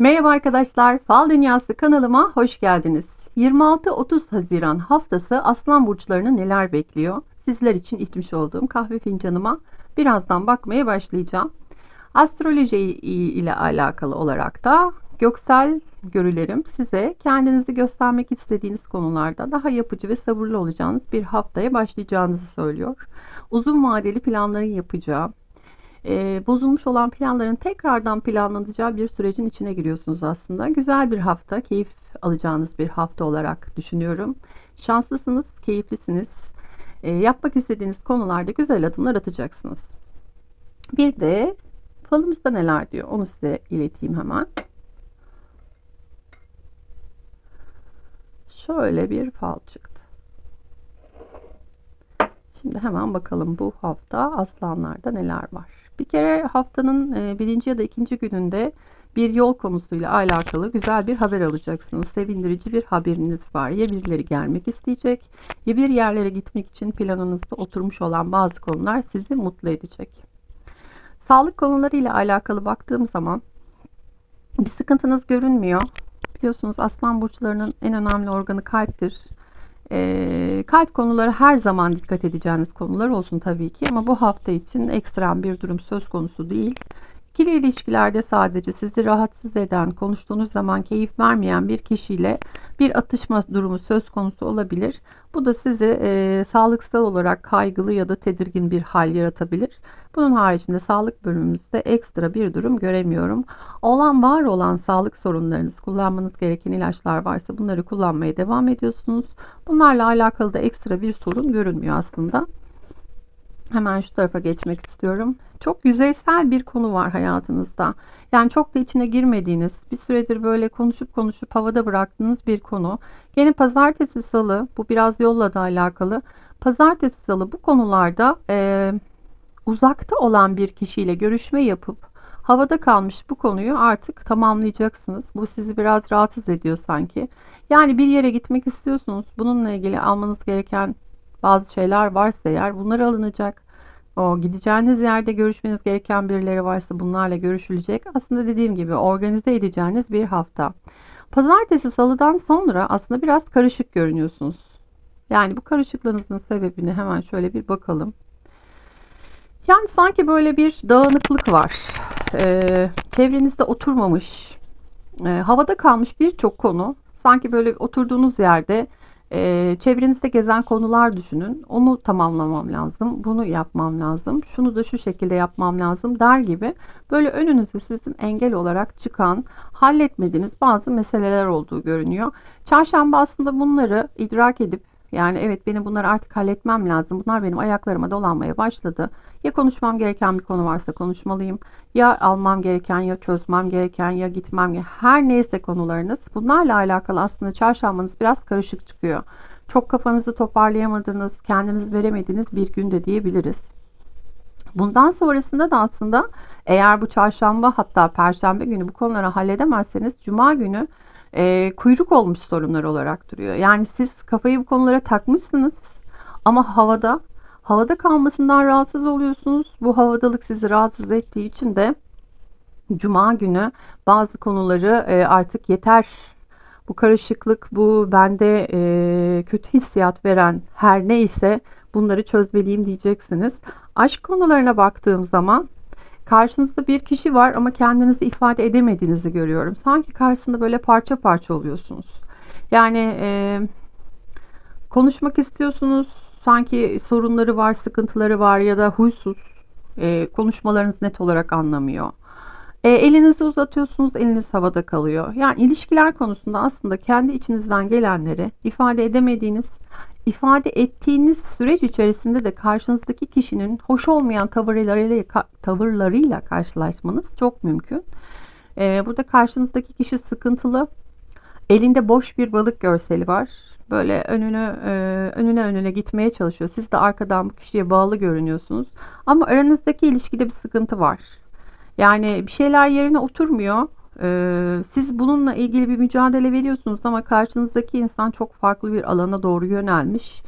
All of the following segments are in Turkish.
Merhaba arkadaşlar, Fal Dünyası kanalıma hoş geldiniz. 26-30 Haziran haftası Aslan burçlarını neler bekliyor? Sizler için içmiş olduğum kahve fincanıma birazdan bakmaya başlayacağım. Astroloji ile alakalı olarak da göksel görülerim size kendinizi göstermek istediğiniz konularda daha yapıcı ve sabırlı olacağınız bir haftaya başlayacağınızı söylüyor. Uzun vadeli planların yapacağı, e, bozulmuş olan planların tekrardan planlanacağı bir sürecin içine giriyorsunuz aslında. Güzel bir hafta, keyif alacağınız bir hafta olarak düşünüyorum. Şanslısınız, keyiflisiniz. E, yapmak istediğiniz konularda güzel adımlar atacaksınız. Bir de falımızda neler diyor onu size ileteyim hemen. Şöyle bir fal çıktı. Şimdi hemen bakalım bu hafta aslanlarda neler var. Bir kere haftanın e, birinci ya da ikinci gününde bir yol konusuyla alakalı güzel bir haber alacaksınız. Sevindirici bir haberiniz var. Ya birileri gelmek isteyecek ya bir yerlere gitmek için planınızda oturmuş olan bazı konular sizi mutlu edecek. Sağlık konularıyla alakalı baktığım zaman bir sıkıntınız görünmüyor. Biliyorsunuz aslan burçlarının en önemli organı kalptir. E, kalp konuları her zaman dikkat edeceğiniz konular olsun tabii ki ama bu hafta için ekstrem bir durum söz konusu değil. İkili ilişkilerde sadece sizi rahatsız eden, konuştuğunuz zaman keyif vermeyen bir kişiyle bir atışma durumu söz konusu olabilir. Bu da sizi e, sağlıksal olarak kaygılı ya da tedirgin bir hal yaratabilir. Bunun haricinde sağlık bölümümüzde ekstra bir durum göremiyorum. Olan var olan sağlık sorunlarınız, kullanmanız gereken ilaçlar varsa bunları kullanmaya devam ediyorsunuz. Bunlarla alakalı da ekstra bir sorun görünmüyor aslında. Hemen şu tarafa geçmek istiyorum. Çok yüzeysel bir konu var hayatınızda. Yani çok da içine girmediğiniz, bir süredir böyle konuşup konuşup havada bıraktığınız bir konu. Yine pazartesi salı, bu biraz yolla da alakalı. Pazartesi salı bu konularda e, uzakta olan bir kişiyle görüşme yapıp havada kalmış bu konuyu artık tamamlayacaksınız. Bu sizi biraz rahatsız ediyor sanki. Yani bir yere gitmek istiyorsunuz. Bununla ilgili almanız gereken bazı şeyler varsa eğer bunlar alınacak. O gideceğiniz yerde görüşmeniz gereken birileri varsa bunlarla görüşülecek. Aslında dediğim gibi organize edeceğiniz bir hafta. Pazartesi salıdan sonra aslında biraz karışık görünüyorsunuz. Yani bu karışıklığınızın sebebini hemen şöyle bir bakalım. Yani sanki böyle bir dağınıklık var. Ee, çevrenizde oturmamış, e, havada kalmış birçok konu sanki böyle oturduğunuz yerde e, çevrenizde gezen konular düşünün. Onu tamamlamam lazım. Bunu yapmam lazım. Şunu da şu şekilde yapmam lazım der gibi böyle önünüze sizin engel olarak çıkan halletmediğiniz bazı meseleler olduğu görünüyor. Çarşamba aslında bunları idrak edip yani evet benim bunları artık halletmem lazım. Bunlar benim ayaklarıma dolanmaya başladı. Ya konuşmam gereken bir konu varsa konuşmalıyım. Ya almam gereken ya çözmem gereken ya gitmem gereken her neyse konularınız. Bunlarla alakalı aslında çarşambanız biraz karışık çıkıyor. Çok kafanızı toparlayamadığınız, kendiniz veremediğiniz bir günde diyebiliriz. Bundan sonrasında da aslında eğer bu çarşamba hatta perşembe günü bu konuları halledemezseniz cuma günü e, kuyruk olmuş sorunlar olarak duruyor. Yani siz kafayı bu konulara takmışsınız ama havada havada kalmasından rahatsız oluyorsunuz. Bu havadalık sizi rahatsız ettiği için de cuma günü bazı konuları e, artık yeter bu karışıklık bu bende e, kötü hissiyat veren her neyse bunları çözmeliyim diyeceksiniz. Aşk konularına baktığım zaman Karşınızda bir kişi var ama kendinizi ifade edemediğinizi görüyorum. Sanki karşısında böyle parça parça oluyorsunuz. Yani e, konuşmak istiyorsunuz. Sanki sorunları var, sıkıntıları var ya da huysuz. E, konuşmalarınız net olarak anlamıyor. E, elinizi uzatıyorsunuz, eliniz havada kalıyor. Yani ilişkiler konusunda aslında kendi içinizden gelenleri ifade edemediğiniz, ifade ettiğiniz süreç içerisinde de karşınızdaki kişinin hoş olmayan tavırlarıyla, tavırlarıyla karşılaşmanız çok mümkün. Ee, burada karşınızdaki kişi sıkıntılı. Elinde boş bir balık görseli var. Böyle önüne e, önüne önüne gitmeye çalışıyor. Siz de arkadan bu kişiye bağlı görünüyorsunuz. Ama aranızdaki ilişkide bir sıkıntı var. Yani bir şeyler yerine oturmuyor. Ee, siz bununla ilgili bir mücadele veriyorsunuz ama karşınızdaki insan çok farklı bir alana doğru yönelmiş.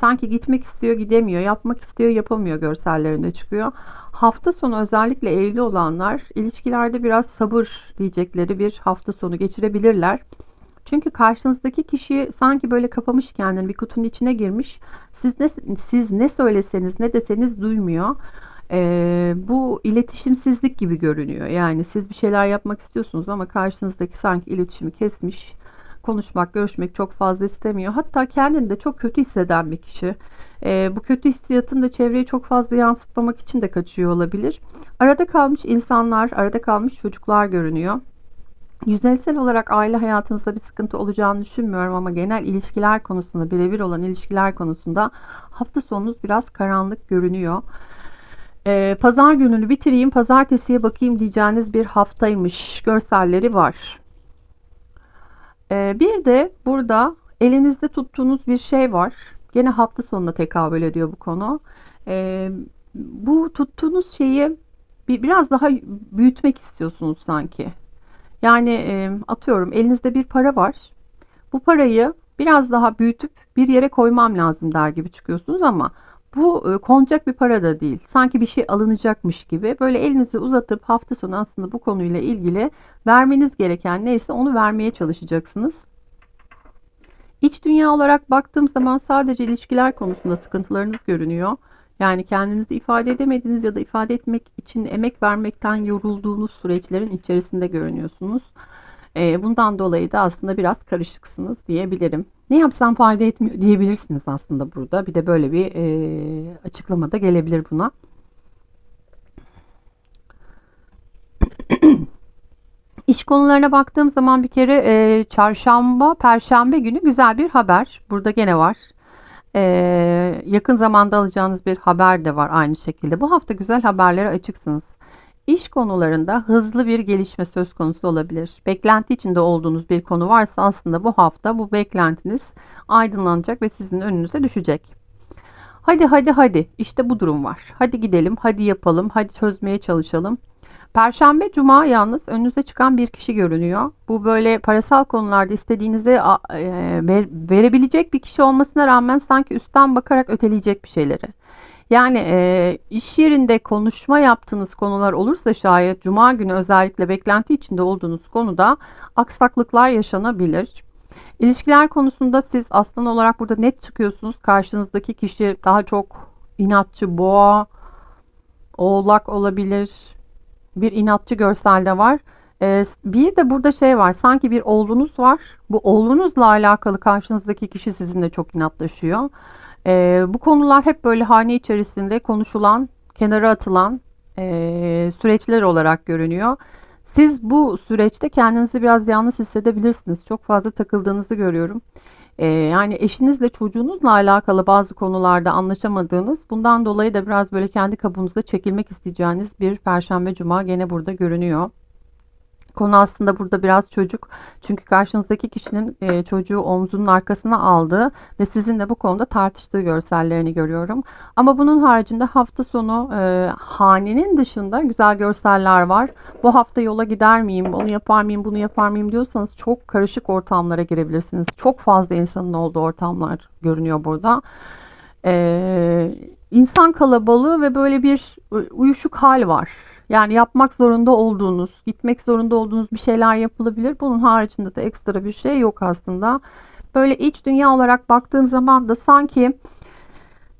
Sanki gitmek istiyor gidemiyor, yapmak istiyor yapamıyor görsellerinde çıkıyor. Hafta sonu özellikle evli olanlar ilişkilerde biraz sabır diyecekleri bir hafta sonu geçirebilirler. Çünkü karşınızdaki kişi sanki böyle kapamış kendini bir kutunun içine girmiş. Siz ne, siz ne söyleseniz ne deseniz duymuyor. Ee, bu iletişimsizlik gibi görünüyor. Yani siz bir şeyler yapmak istiyorsunuz ama karşınızdaki sanki iletişimi kesmiş. Konuşmak, görüşmek çok fazla istemiyor. Hatta kendini de çok kötü hisseden bir kişi. Ee, bu kötü hissiyatını da çevreye çok fazla yansıtmamak için de kaçıyor olabilir. Arada kalmış insanlar, arada kalmış çocuklar görünüyor. Yüzeysel olarak aile hayatınızda bir sıkıntı olacağını düşünmüyorum ama genel ilişkiler konusunda, birebir olan ilişkiler konusunda hafta sonunuz biraz karanlık görünüyor. Ee, pazar gününü bitireyim, pazartesiye bakayım diyeceğiniz bir haftaymış. Görselleri var. Ee, bir de burada elinizde tuttuğunuz bir şey var. Gene hafta sonuna tekabül ediyor bu konu. Ee, bu tuttuğunuz şeyi bir, biraz daha büyütmek istiyorsunuz sanki. Yani e, atıyorum elinizde bir para var. Bu parayı biraz daha büyütüp bir yere koymam lazım der gibi çıkıyorsunuz ama bu e, konacak bir para da değil. Sanki bir şey alınacakmış gibi böyle elinizi uzatıp hafta sonu aslında bu konuyla ilgili vermeniz gereken neyse onu vermeye çalışacaksınız. İç dünya olarak baktığım zaman sadece ilişkiler konusunda sıkıntılarınız görünüyor. Yani kendinizi ifade edemediğiniz ya da ifade etmek için emek vermekten yorulduğunuz süreçlerin içerisinde görünüyorsunuz. Ee, bundan dolayı da aslında biraz karışıksınız diyebilirim. Ne yapsam fayda etmiyor diyebilirsiniz aslında burada. Bir de böyle bir e, açıklama da gelebilir buna. İş konularına baktığım zaman bir kere e, çarşamba, perşembe günü güzel bir haber. Burada gene var. Ee, yakın zamanda alacağınız bir haber de var aynı şekilde. Bu hafta güzel haberlere açıksınız. İş konularında hızlı bir gelişme söz konusu olabilir. Beklenti içinde olduğunuz bir konu varsa aslında bu hafta bu beklentiniz aydınlanacak ve sizin önünüze düşecek. Hadi hadi hadi işte bu durum var. Hadi gidelim, hadi yapalım, hadi çözmeye çalışalım. Perşembe, cuma yalnız önünüze çıkan bir kişi görünüyor. Bu böyle parasal konularda istediğinizi e, verebilecek bir kişi olmasına rağmen sanki üstten bakarak öteleyecek bir şeyleri. Yani e, iş yerinde konuşma yaptığınız konular olursa şayet cuma günü özellikle beklenti içinde olduğunuz konuda aksaklıklar yaşanabilir. İlişkiler konusunda siz aslan olarak burada net çıkıyorsunuz. Karşınızdaki kişi daha çok inatçı, boğa, oğlak olabilir bir inatçı görselde var. Ee, bir de burada şey var. Sanki bir oğlunuz var. Bu oğlunuzla alakalı karşınızdaki kişi sizinle çok inatlaşıyor. Ee, bu konular hep böyle hane içerisinde konuşulan, kenara atılan e, süreçler olarak görünüyor. Siz bu süreçte kendinizi biraz yalnız hissedebilirsiniz. Çok fazla takıldığınızı görüyorum. Ee, yani eşinizle çocuğunuzla alakalı bazı konularda anlaşamadığınız bundan dolayı da biraz böyle kendi kabuğunuzda çekilmek isteyeceğiniz bir perşembe cuma gene burada görünüyor. Konu aslında burada biraz çocuk. Çünkü karşınızdaki kişinin e, çocuğu omzunun arkasına aldığı ve sizinle bu konuda tartıştığı görsellerini görüyorum. Ama bunun haricinde hafta sonu e, hanenin dışında güzel görseller var. Bu hafta yola gider miyim, onu yapar mıyım, bunu yapar mıyım diyorsanız çok karışık ortamlara girebilirsiniz. Çok fazla insanın olduğu ortamlar görünüyor burada. Ee, insan kalabalığı ve böyle bir uyuşuk hal var. Yani yapmak zorunda olduğunuz, gitmek zorunda olduğunuz bir şeyler yapılabilir. Bunun haricinde de ekstra bir şey yok aslında. Böyle iç dünya olarak baktığım zaman da sanki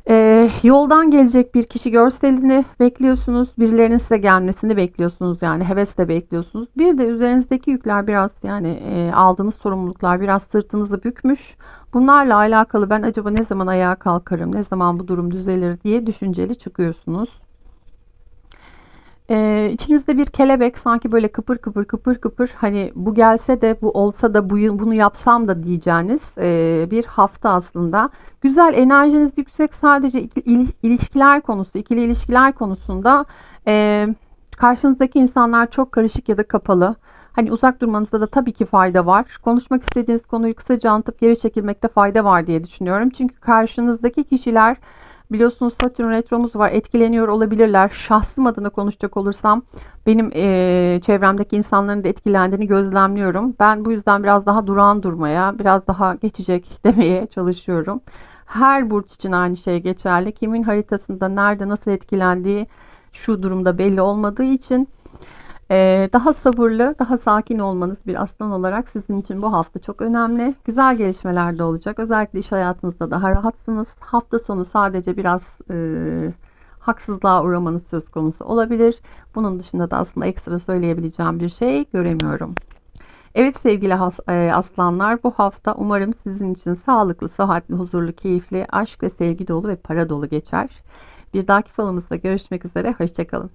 e, yoldan gelecek bir kişi görselini bekliyorsunuz. Birilerinin size gelmesini bekliyorsunuz. Yani hevesle bekliyorsunuz. Bir de üzerinizdeki yükler biraz yani e, aldığınız sorumluluklar biraz sırtınızı bükmüş. Bunlarla alakalı ben acaba ne zaman ayağa kalkarım, ne zaman bu durum düzelir diye düşünceli çıkıyorsunuz. Ee, içinizde bir kelebek sanki böyle kıpır kıpır kıpır kıpır hani bu gelse de bu olsa da bu, bunu yapsam da diyeceğiniz e, bir hafta aslında. Güzel enerjiniz yüksek sadece ilişkiler konusu ikili ilişkiler konusunda e, karşınızdaki insanlar çok karışık ya da kapalı. Hani uzak durmanızda da tabii ki fayda var. Konuşmak istediğiniz konuyu kısaca anlatıp geri çekilmekte fayda var diye düşünüyorum. Çünkü karşınızdaki kişiler Biliyorsunuz Satürn retromuz var. Etkileniyor olabilirler. Şahsım adına konuşacak olursam benim e, çevremdeki insanların da etkilendiğini gözlemliyorum. Ben bu yüzden biraz daha durağan durmaya, biraz daha geçecek demeye çalışıyorum. Her burç için aynı şey geçerli. Kimin haritasında nerede nasıl etkilendiği şu durumda belli olmadığı için ee, daha sabırlı, daha sakin olmanız bir aslan olarak sizin için bu hafta çok önemli. Güzel gelişmeler de olacak. Özellikle iş hayatınızda daha rahatsınız. Hafta sonu sadece biraz e, haksızlığa uğramanız söz konusu olabilir. Bunun dışında da aslında ekstra söyleyebileceğim bir şey göremiyorum. Evet sevgili e, aslanlar bu hafta umarım sizin için sağlıklı, sıhhatli, huzurlu, keyifli, aşk ve sevgi dolu ve para dolu geçer. Bir dahaki falımızda görüşmek üzere. Hoşçakalın.